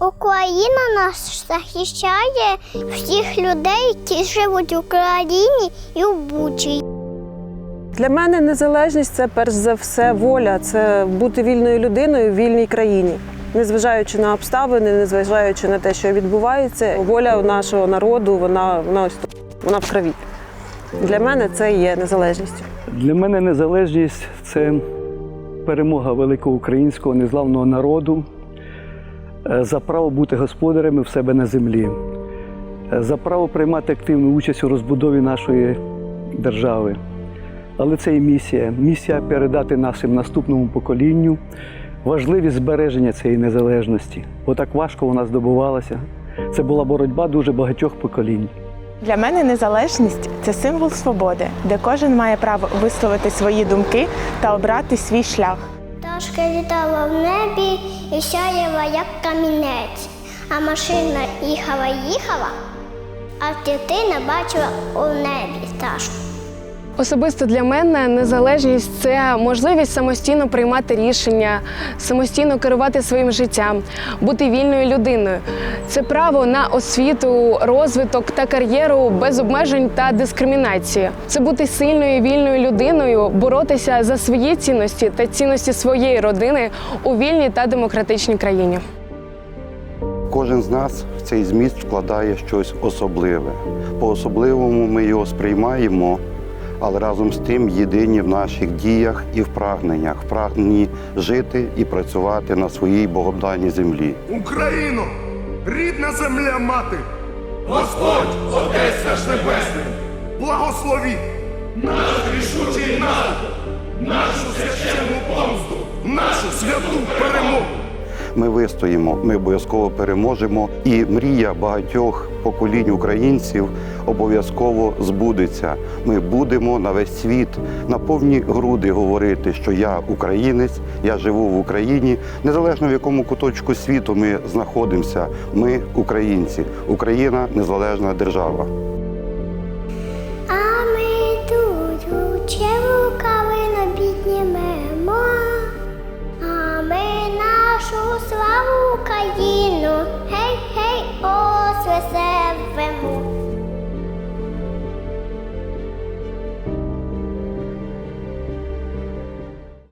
Україна нас захищає всіх людей, які живуть в Україні і в Бучі. Для мене незалежність це перш за все воля, це бути вільною людиною в вільній країні. Незважаючи на обставини, незважаючи на те, що відбувається, воля нашого народу, вона, вона ось тут, вона в крові. Для мене це є незалежністю. Для мене незалежність це перемога великого українського незламного народу за право бути господарями в себе на землі, е, за право приймати активну участь у розбудові нашої держави. Але це і місія. Місія передати нашим наступному поколінню важливість збереження цієї незалежності. Бо так важко вона здобувалася. Це була боротьба дуже багатьох поколінь. Для мене незалежність це символ свободи, де кожен має право висловити свої думки та обрати свій шлях. Пташка літала в небі і сяяла, як камінець, а машина їхала, їхала, а дитина бачила у небі пташку. Особисто для мене незалежність це можливість самостійно приймати рішення, самостійно керувати своїм життям, бути вільною людиною. Це право на освіту, розвиток та кар'єру без обмежень та дискримінації. Це бути сильною вільною людиною, боротися за свої цінності та цінності своєї родини у вільній та демократичній країні. Кожен з нас в цей зміст вкладає щось особливе. По-особливому ми його сприймаємо, але разом з тим єдині в наших діях і в прагненнях, в прагненні жити і працювати на своїй богоданій землі. Україно, рідна земля мати, Господь, Отець наш Небесний, благословіть наш рішучий народ, Ми вистоїмо, ми обов'язково переможемо, і мрія багатьох поколінь українців обов'язково збудеться. Ми будемо на весь світ на повні груди говорити, що я українець, я живу в Україні. Незалежно в якому куточку світу ми знаходимося, ми українці. Україна незалежна держава. USA.